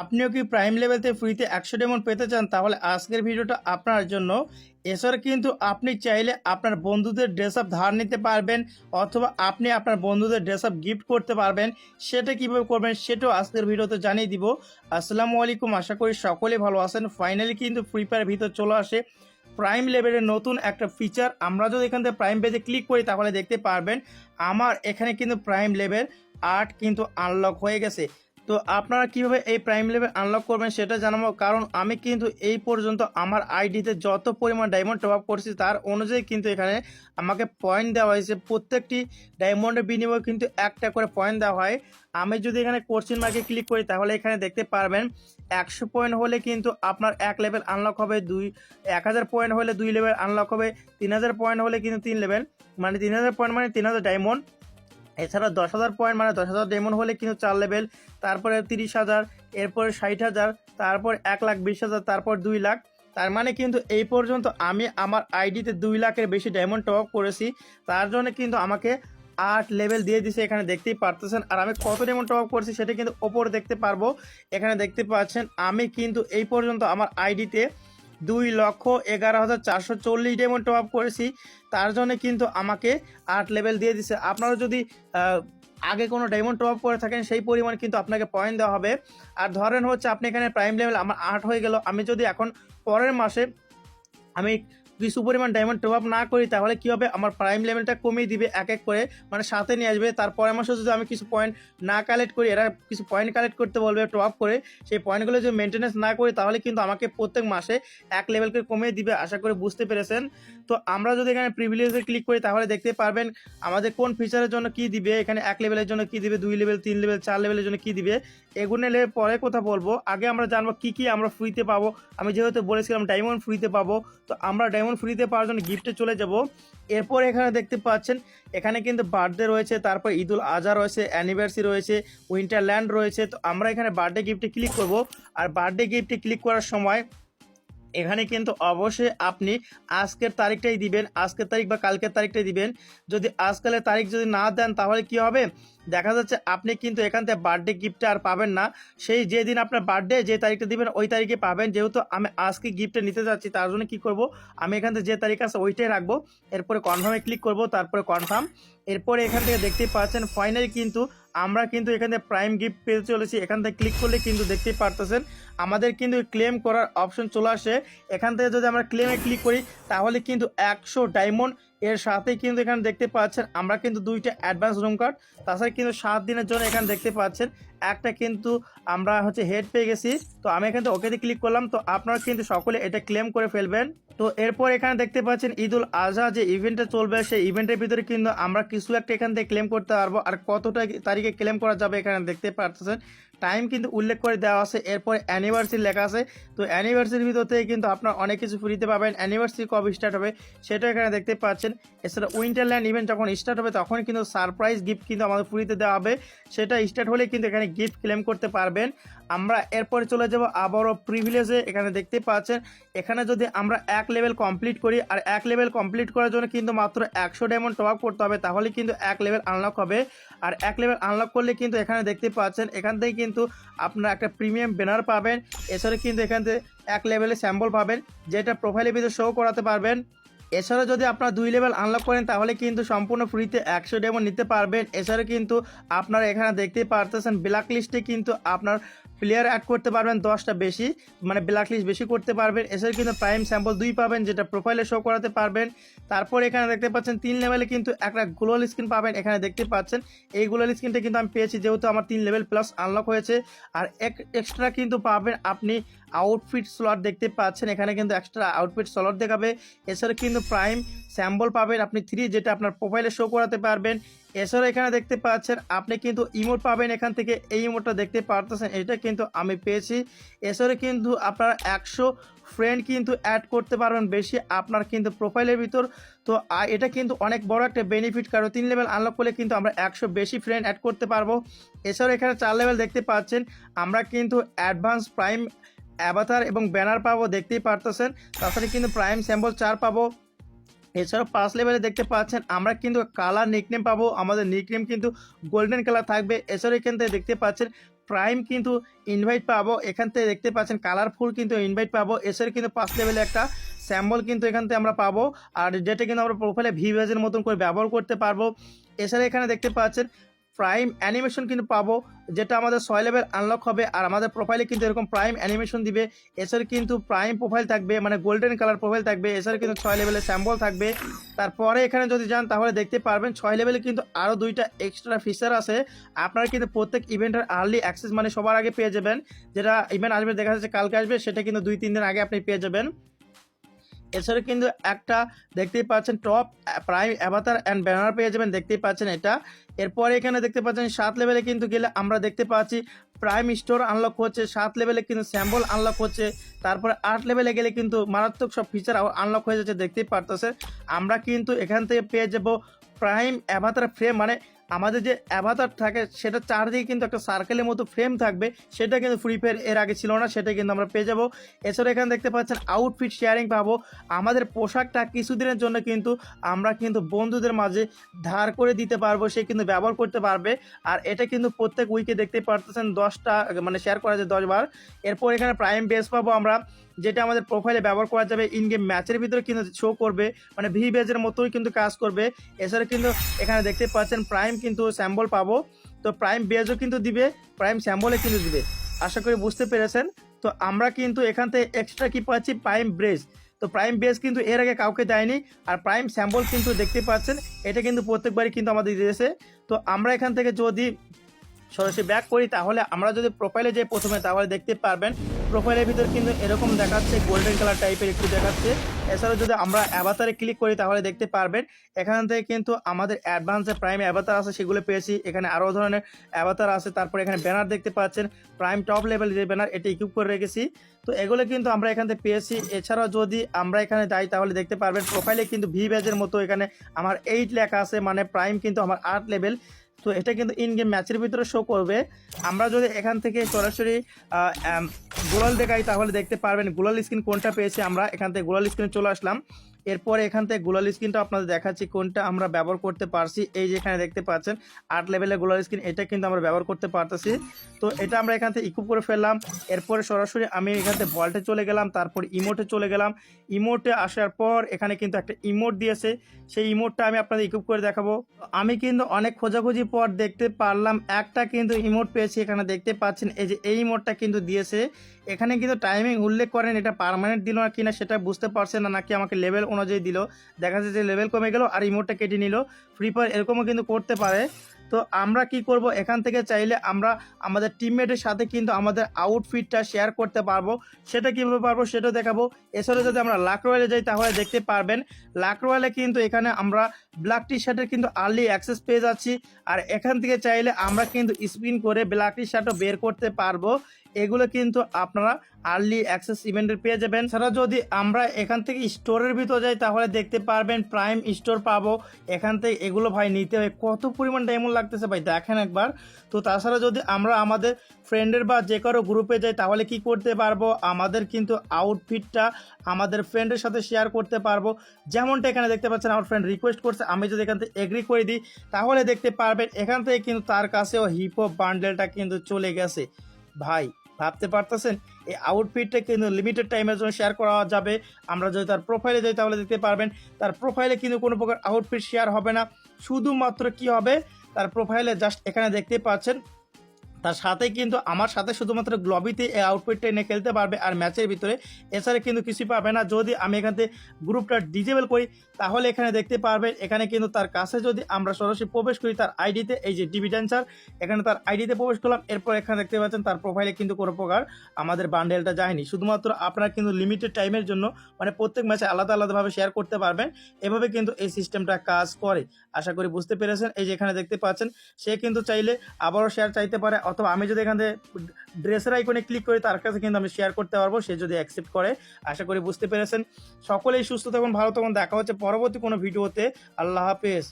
আপনিও কি প্রাইম লেভেলতে ফ্রিতে একশো ডেমন পেতে চান? তাহলে আজকের ভিডিওটা আপনার জন্য। এছাড়া কিন্তু আপনি চাইলে আপনার বন্ধুদের ড্রেস আপ ধার নিতে পারবেন, অথবা আপনি আপনার বন্ধুদের ড্রেস আপ গিফট করতে পারবেন। সেটা কীভাবে করবেন সেটাও আজকের ভিডিওতে জানিয়ে দিব। আসসালামু আলাইকুম, আশা করি সকলে ভালো আছেন। ফাইনালি কিন্তু ফ্রি ফায়ার ভিতর চলে আসে। প্রাইম লেভেলের নতুন একটা ফিচার আমরা যদি এখান থেকে প্রাইম পেজে ক্লিক করি, তাহলে দেখতে পারবেন, আমার এখানে কিন্তু প্রাইম লেভেল আর্ট কিন্তু আনলক হয়ে গেছে। তো আপনারা কীভাবে এই প্রাইম লেভেল আনলক করবেন সেটা জানাব, কারণ আমি কিন্তু এই পর্যন্ত আমার আইডিতে যত পরিমাণ ডায়মন্ড টপ আপ করছি তার অনুযায়ী কিন্তু এখানে আমাকে পয়েন্ট দেওয়া হয়েছে। প্রত্যেকটি ডায়মন্ডের বিনিময়ে কিন্তু একটা করে পয়েন্ট দেওয়া হয়। আমি যদি এখানে কোশ্চিন মার্কে ক্লিক করি তাহলে এখানে দেখতে পারবেন, একশো পয়েন্ট হলে কিন্তু আপনার এক লেভেল আনলক হবে, দুই, এক হাজার পয়েন্ট হলে দুই লেভেল আনলক হবে, তিন হাজার পয়েন্ট হলে কিন্তু তিন লেভেল মানে তিন হাজার পয়েন্ট মানে তিন হাজার ডায়মন্ড এছাড়া দশ হাজার পয়েন্ট মানে দশ হাজার ডেমন হলে কিন্তু চার লেভেল তারপরে তিরিশ হাজার, এরপরে ষাট হাজার, তারপর এক লাখ বিশ হাজার, তারপর দুই লাখ। তার মানে কিন্তু এই পর্যন্ত আমি আমার আইডিতে দুই লাখের বেশি ডায়মন্ড টপ করেছি। তার জন্য কিন্তু আমাকে আট লেভেল দিয়ে দিছে এখানে দেখতেই পারতেছেন। আর আমি কত ডায়মন্ড টপ করছি সেটা কিন্তু ওপর দেখতে পারব। এখানে দেখতে পাচ্ছেন, আমি কিন্তু এই পর্যন্ত আমার আইডিতে দুই লক্ষ এগারো হাজার চারশো চল্লিশ ডায়মন্ড টপ আপ করেছি। তার জন্য কিন্তু আমাকে আট লেভেল দিয়ে দিছে। আপনারা যদি আগে কোনো ডায়মন্ড টপ আপ করে থাকেন, সেই পরিমাণ কিন্তু আপনাকে পয়েন্ট দেওয়া হবে। আর ধরেন হচ্ছে আপনি এখানে প্রাইম লেভেল আমার আট হয়ে গেল। আমি যদি এখন পরের মাসে আমি কিছু পরিমাণ ডায়মন্ড টপ আপ না করি, তাহলে কী হবে? আমার প্রাইম লেভেলটা কমিয়ে দিবে এক এক করে মানে সাথে নিয়ে আসবে। তার মাসে যদি আমি কিছু পয়েন্ট না কালেক্ট করি, এরা কিছু পয়েন্ট কালেক্ট করতে বলবে টপ আপ করে, সেই পয়েন্টগুলো যদি মেনটেন্যান্স না করি, তাহলে কিন্তু আমাকে প্রত্যেক মাসে এক লেভেলকে কমিয়ে দিবে, আশা করে বুঝতে পেরেছেন? তো আমরা যদি এখানে প্রিভিলেজে ক্লিক করি, তাহলে দেখতে পারবেন আমাদের কোন ফিচারের জন্য কি দিবে, এখানে এক লেভেলের জন্য কি দিবে, দুই লেভেল তিন লেভেল চার লেভেলের জন্য কি দিবে? এগুলো নিয়ে পরে কথা বলব। আগে আমরা জানব কি কি আমরা ফ্রিতে পাবো। আমি যেহেতু বলেছিলাম ডায়মন্ড ফ্রিতে পাবো, তো আমরা ডায়মন্ড ফ্রিতে পাওয়ার জন্য গিফটে চলে যাব। এরপর এখানে দেখতে পাচ্ছেন, এখানে কিন্তু বার্থডে রয়েছে, তারপর ঈদুল আজহা রয়েছে অ্যানিভার্সারি রয়েছে উইন্টারল্যান্ড রয়েছে, তো আমরা এখানে বার্থডে গিফটে ক্লিক করব। আর বার্থডে গিফটে ক্লিক করার সময় এখানে কিন্তু অবশ্যই আপনি আজকের তারিখটাই দিবেন, আজকের তারিখ বা কালকের তারিখটাই দিবেন। যদি আজকালের তারিখ যদি না দেন, তাহলে কি হবে? দেখা যাচ্ছে আপনি কিন্তু এখান থেকে বার্থডে গিফটটা আর পাবেন না। সেই যেদিন আপনার বার্থডে যে তারিখটা দিবেন, ওই তারিখে পাবেন। যেহেতু আমি আজকে গিফটটা নিতে যাচ্ছি, তার জন্য কি করব? আমি এখান থেকে যে তারিখ আছে, ওইটাই রাখব। এরপরে কনফার্মে ক্লিক করব, তারপরে কনফার্ম এরপরে এখান থেকে দেখতে পাচ্ছেন ফাইনালি কিন্তু আমরা কিন্তু এখান প্রাইম গিফট পেতে চলেছি। এখান থেকে ক্লিক করলে কিন্তু দেখতেই পারতেছেন, আমাদের কিন্তু ক্লেম করার অপশন চলে আসে। এখান থেকে যদি আমরা ক্লেমে ক্লিক করি, তাহলে কিন্তু একশো ডায়মন্ড এর সাথে কিন্তু এখানে দেখতে পাচ্ছেন, আমরা কিন্তু দুইটা অ্যাডভান্স রুম কার্ড তাছাড়া কিন্তু সাত দিনের জন্য এখানে দেখতে পাচ্ছেন একটা কিন্তু আমরা হচ্ছে হেড পেয়ে গেছি। তো আমি এখান থেকে ওকেতে ক্লিক করলাম। তো আপনারা কিন্তু সকলে এটা ক্লেম করে ফেলবেন। তো এরপর এখানে দেখতে পাচ্ছেন ঈদুল আজহা যে ইভেন্টটা চলবে, সেই ইভেন্টের ভিতরে কিন্তু আমরা কিছু একটা এখান থেকে ক্লেম করতে পারব। আর কতটা তারিখে ক্লেম করা যাবে এখানে দেখতে পাচ্ছেন। টাইম কিন্তু উল্লেখ করে দেওয়া আছে। এরপরে অ্যানিভার্সারি লেখা আছে। তো অ্যানিভার্সারির ভিতর থেকে কিন্তু আপনার অনেক কিছু ফ্রিতে পাবেন। অ্যানিভার্সারি কবে স্টার্ট হবে সেটা এখানে দেখতে পাচ্ছেন। এছাড়া উইন্টারল্যান্ড ইভেন্ট যখন স্টার্ট হবে, তখন কিন্তু সারপ্রাইজ গিফট কিন্তু আমাদের ফ্রিতে দেওয়া হবে। সেটা স্টার্ট হলে কিন্তু এখানে গিফট ক্লেম করতে পারবেন। আমরা এরপরে চলে যাব আবারও প্রিভিলেজে এখানে দেখতে পাচ্ছেন, এখানে যদি আমরা এক লেভেল কমপ্লিট করি, আর এক লেভেল কমপ্লিট করার জন্য কিন্তু মাত্র একশো ডায়মন্ড টপ আপ করতে হবে, তাহলে কিন্তু এক লেভেল আনলক হবে। আর এক লেভেল আনলক করলে কিন্তু এখানে দেখতে পাচ্ছেন, এখান থেকে কিন্তু আপনারা একটা প্রিমিয়াম ব্যানার পাবেন। এছাড়া কিন্তু এখান থেকে এক লেভেলে স্যাম্পল পাবেন, যেটা প্রোফাইলের ভিতরে শো করাতে পারবেন। এছাড়া যদি আপনারা দুই লেভেল আনলক করেন, তাহলে কিন্তু সম্পূর্ণ ফ্রিতে একশো ডেমো নিতে পারবেন। এছাড়া কিন্তু আপনারা এখানে দেখতেই পারতেছেন ব্ল্যাক লিস্টে কিন্তু আপনার প্লেয়ার অ্যাড করতে পারবেন, দশটা বেশি মানে ব্ল্যাক লিস্ট বেশি করতে পারবেন। এছাড়া কিন্তু প্রাইম স্যাম্পল দুই পাবেন, যেটা প্রোফাইলে শো করাতে পারবেন। তারপর এখানে দেখতে পাচ্ছেন, তিন লেভেলে কিন্তু একটা গ্লোয়াল স্ক্রিন পাবেন, এখানে দেখতে পাচ্ছেন। এই গ্লোয়াল স্ক্রিনটা কিন্তু আমি পেয়েছি, যেহেতু আমার তিন লেভেল প্লাস আনলক হয়েছে। আর এক এক্সট্রা কিন্তু পাবেন আপনি আউটফিট স্লট দেখতে পাচ্ছেন, এখানে কিন্তু এক্সট্রা আউটফিট স্লট দেখাবে। এছাড়া কিন্তু প্রাইম স্যাম্পল পাবেন, আপনি থ্রি যেটা আপনার প্রোফাইলে শো করাতে পারবেন। এছাড়া এখানে দেখতে পাচ্ছেন, আপনি কিন্তু ইমোট পাবেন এখান থেকে, এই ইমোটটা দেখতে পারতেছেন, এটা কিন্তু আমি পেয়েছি। এছাড়া কিন্তু আপনারা একশো ফ্রেন্ড কিন্তু অ্যাড করতে পারবেন বেশি, আপনার কিন্তু প্রোফাইলের ভিতর। তো এটা কিন্তু অনেক বড় একটা বেনিফিট কারণ তিন লেভেল আনলক করলে কিন্তু আমরা একশো বেশি ফ্রেন্ড অ্যাড করতে পারব। এছাড়াও এখানে চার লেভেল দেখতে পাচ্ছেন, আমরা কিন্তু অ্যাডভান্স প্রাইম অ্যাভাতার এবং ব্যানার পাবো, দেখতেই পারতেছেন। তাছাড়া কিন্তু প্রাইম স্যাম্পল চার পাবো। এছাড়াও পাঁচ লেভেলে দেখতে পাচ্ছেন, আমরা কিন্তু কালার নিকনেম পাবো, আমাদের নিকনেম কিন্তু গোল্ডেন কালার থাকবে। এছাড়াও এখান থেকে দেখতে পাচ্ছেন প্রাইম কিন্তু ইনভাইট পাবো, এখান থেকে দেখতে পাচ্ছেন কালারফুল কিন্তু ইনভাইট পাবো। এছাড়া কিন্তু পাঁচ লেভেলে একটা স্যাম্বল কিন্তু এখান থেকে আমরা পাবো, আর যেটা কিন্তু আমরা প্রোফাইলে ভিভেজের মতন করে ব্যবহার করতে পারব। এছাড়া এখানে দেখতে পাচ্ছেন প্রাইম অ্যানিমেশন কিন্তু পাবো, যেটা আমাদের ছয় লেভেল আনলক হবে, আর আমাদের প্রোফাইলে কিন্তু এরকম প্রাইম অ্যানিমেশন দিবে। এছাড়া কিন্তু প্রাইম প্রোফাইল থাকবে মানে গোল্ডেন কালার প্রোফাইল থাকবে, এছাড়া কিন্তু ছয় লেভেলের স্যাম্বল থাকবে। তারপরে এখানে যদি যান, তাহলে দেখতে পারবেন ছয় লেভেলে কিন্তু আরও দুইটা এক্সট্রা ফিচার আছে। আপনারা কিন্তু প্রত্যেক ইভেন্টের আর্লি অ্যাক্সেস মানে সবার আগে পেয়ে যাবেন। যেটা ইভেন্ট আসবে, দেখা যাচ্ছে কালকে আসবে, সেটা কিন্তু দুই, তিন দিন আগে আপনি পেয়ে যাবেন। এছাড়া কিন্তু একটা দেখতেই পাচ্ছেন top prime avatar and banner পেয়ে যাবেন, দেখতেই পাচ্ছেন এটা। এরপরে এখানে দেখতে পাচ্ছেন সাত লেভেলে কিন্তু গেলে আমরা দেখতে পাচ্ছি প্রাইম স্টোর আনলক হচ্ছে, সাত লেভেলে কিন্তু স্যাম্বল আনলক হচ্ছে, তারপরে আট লেভেলে গেলে কিন্তু মারাত্মক সব ফিচার আনলক হয়ে যাচ্ছে, দেখতেই পারতেছে আমরা কিন্তু এখান থেকে পেয়ে যাব প্রাইম অ্যাভাতার ফ্রেম মানে আমাদের যে অ্যাভাতার থাকে, সেটা চারদিকে কিন্তু একটা সার্কেলের মতো ফ্রেম থাকবে। সেটা কিন্তু ফ্রি ফায়ার এর আগে ছিল না, সেটা কিন্তু আমরা পেয়ে যাব। এছাড়া এখানে দেখতে পাচ্ছেন আউটফিট শেয়ারিং পাবো। আমাদের পোশাকটা কিছুদিনের জন্য কিন্তু আমরা কিন্তু বন্ধুদের মাঝে ধার করে দিতে পারব, সে কিন্তু ব্যবহার করতে পারবে। আর এটা কিন্তু প্রত্যেক উইকে দেখতে পারতেছেন দশটা মানে শেয়ার করা যায় দশ বার এরপর এখানে প্রাইম বেস পাবো আমরা। যেটা আমাদের প্রোফাইলে ব্যবহার করা যাবে ইন গেম ম্যাচের ভিতরে কিন্তু শো করবে মানে ভি বেজের মতোই কিন্তু কাজ করবে। এছাড়া কিন্তু এখানে দেখতে পাচ্ছেন প্রাইম কিন্তু স্যাম্বল পাবো। তো প্রাইম বেজও কিন্তু দিবে প্রাইম স্যাম্বলে কিন্তু দিবে। আশা করি বুঝতে পেরেছেন। তো আমরা কিন্তু এখান থেকে এক্সট্রা কি পাচ্ছি? প্রাইম ব্রেজ তো প্রাইম বেস কিন্তু এর আগে কাউকে দেয়নি, আর প্রাইম স্যাম্বল কিন্তু দেখতে পাচ্ছেন, এটা কিন্তু প্রত্যেকবারই কিন্তু আমাদের দিয়েছে তো আমরা এখান থেকে যদি সরাসরি ব্যাক করি, তাহলে আমরা যদি প্রোফাইলে যাই প্রথমে, তাহলে দেখতে পারবেন প্রোফাইলের ভিতর কিন্তু এরকম দেখাচ্ছে গোল্ডেন কালার টাইপের একটু দেখাচ্ছে। এছাড়াও যদি আমরা অ্যাভাতারে ক্লিক করি, তাহলে দেখতে পারবেন, এখান থেকে কিন্তু আমাদের অ্যাডভান্সে প্রাইম অ্যাভাতার আছে, সেগুলো পেয়েছি। এখানে আরও ধরনের অ্যাভাতার আছে, তারপরে এখানে ব্যানার দেখতে পাচ্ছেন প্রাইম টপ লেভেল যে ব্যানার এটা ইকুইপ করে রেখেছি। তো এগুলো কিন্তু আমরা এখান থেকে পেয়েছি। এছাড়াও যদি আমরা এখানে যাই, তাহলে দেখতে পারবেন প্রোফাইলে কিন্তু ভি ব্যাজের মতো এখানে আমার এইট লেখা আছে মানে প্রাইম কিন্তু আমার আট লেভেল তো এটা কিন্তু ইন গেম ম্যাচের ভিতরে শো করবে। আমরা যদি এখান থেকে সরাসরি গোলাল দেখাই, তাহলে দেখতে পারবেন গোলাল স্ক্রিন কোনটা পেয়েছি। আমরা এখান থেকে গোলাল স্ক্রিনে চলে আসলাম। এরপরে এখান থেকে গোলাল স্ক্রিনটা আপনাদের দেখাচ্ছি কোনটা আমরা ব্যবহার করতে পারছি। এই যে এখানে দেখতে পাচ্ছেন আট লেভেলের গোলাল স্ক্রিন এটা কিন্তু আমরা ব্যবহার করতে পারতেছি। তো এটা আমরা এখান থেকে ইকুপ করে ফেললাম। এরপরে সরাসরি আমি এখান থেকে ভল্টে চলে গেলাম, তারপর ইমোটে চলে গেলাম। ইমোটে আসার পর এখানে কিন্তু একটা ইমোট দিয়েছে। সেই ইমোটটা আমি আপনাদের ইকুপ করে দেখাবো। আমি কিন্তু অনেক খোঁজাখুঁজি পর দেখতে পারলাম, একটা কিন্তু ইমোট পেয়েছি। এখানে দেখতে পাচ্ছেন, এই যে এই ইমোটটা কিন্তু দিয়েছে। এখানে কিন্তু টাইমিং উল্লেখ করেন, এটা পার্মানেন্ট দিল না কিনা সেটা বুঝতে পারছেন না, নাকি আমাকে লেভেল অনুযায়ী দিল। দেখা যাচ্ছে যে লেভেল কমে গেল আর ইমোটটা কেটে নিল। ফ্রি ফায়ার এরকমও কিন্তু করতে পারে। তো আমরা কি করব? এখান থেকে চাইলে আমরা আমাদের টিমমেটের সাথে কিন্তু আমাদের আউটফিটটা শেয়ার করতে পারব। সেটা কীভাবে পারব সেটা দেখাবো। এছাড়াও যদি আমরা লাক রয়েলে যাই, তাহলে দেখতে পারবেন লাক রয়েলে কিন্তু এখানে আমরা ব্ল্যাক টি শার্টের কিন্তু আর্লি অ্যাক্সেস পেয়ে যাচ্ছি। আর এখান থেকে চাইলে আমরা কিন্তু স্পিন করে ব্ল্যাক টি শার্টও বের করতে পারব। এগুলো কিন্তু আপনারা আর্লি অ্যাক্সেস ইভেন্টের পেয়ে যাবেন। ছাড়া যদি আমরা এখান থেকে স্টোরের ভিতর যাই, তাহলে দেখতে পারবেন প্রাইম স্টোর পাবো। এখান থেকে এগুলো ভাই নিতে হয়। কত পরিমাণ ডায়মন্ড লাগতেছে ভাই, দেখেন একবার। তো তাছাড়া যদি আমরা আমাদের ফ্রেন্ডের বা যে কারও গ্রুপে যাই, তাহলে কি করতে পারব? আমাদের কিন্তু আউটফিটটা আমাদের ফ্রেন্ডের সাথে শেয়ার করতে পারব। যেমনটা এখানে দেখতে পাচ্ছেন, আমার ফ্রেন্ড রিকোয়েস্ট করছে, আমি যদি এখান থেকে এগ্রি করে দিই, তাহলে দেখতে পারবেন এখান থেকে কিন্তু তার কাছেও হিপো বান্ডেলটা কিন্তু চলে গেছে। ভাই ভাবতে পারতেছেন? এই আউটফিটটা কিন্তু লিমিটেড টাইমের জন্য শেয়ার করা যাবে। আমরা যদি তার প্রোফাইলে যাই তাহলে দেখতে পারবেন, তার প্রোফাইলে কিন্তু কোনো প্রকার আউটফিট শেয়ার হবে না। শুধুমাত্র কি হবে? তার প্রোফাইলে জাস্ট এখানে দেখতে পাচ্ছেন তার সাথে কিন্তু আমার সাথে শুধুমাত্র গ্লবিতে এই আউটফিটটা এনে খেলতে পারবে আর ম্যাচের ভিতরে। এছাড়া কিন্তু কিছুই পাবে না। যদি আমি এখান থেকে গ্রুপটা ডিজেবল করি, তাহলে এখানে দেখতে পারবেন এখানে কিন্তু তার কাছে যদি আমরা সরাসরি প্রবেশ করি, তার আইডিতে এই যে ডিবি ড্যান্সার এখানে তার আইডিতে প্রবেশ করলাম, এরপর এখানে দেখতে পাচ্ছেন তার প্রোফাইলে কিন্তু কোনো প্রকার আমাদের বান্ডেলটা যায়নি। শুধুমাত্র আপনারা কিন্তু লিমিটেড টাইমের জন্য মানে প্রত্যেক ম্যাচে আলাদা আলাদাভাবে শেয়ার করতে পারবেন। এভাবে কিন্তু এই সিস্টেমটা কাজ করে। আশা করি বুঝতে পেরেছেন। এই যে এখানে দেখতে পাচ্ছেন, সে কিন্তু চাইলে আবারও শেয়ার চাইতে পারে অথবা আমি যদি এখান থেকে ড্রেসের আইকনে ক্লিক করি, তার কাছে কিন্তু আমি শেয়ার করতে পারব, সে যদি অ্যাকসেপ্ট করে, আশা করি বুঝতে পেরেছেন। সকলেই সুস্থ থাকুন, ভালো থাকুন, দেখা হচ্ছে পরবর্তী কোনো ভিডিওতে। আল্লাহ হাফেজ।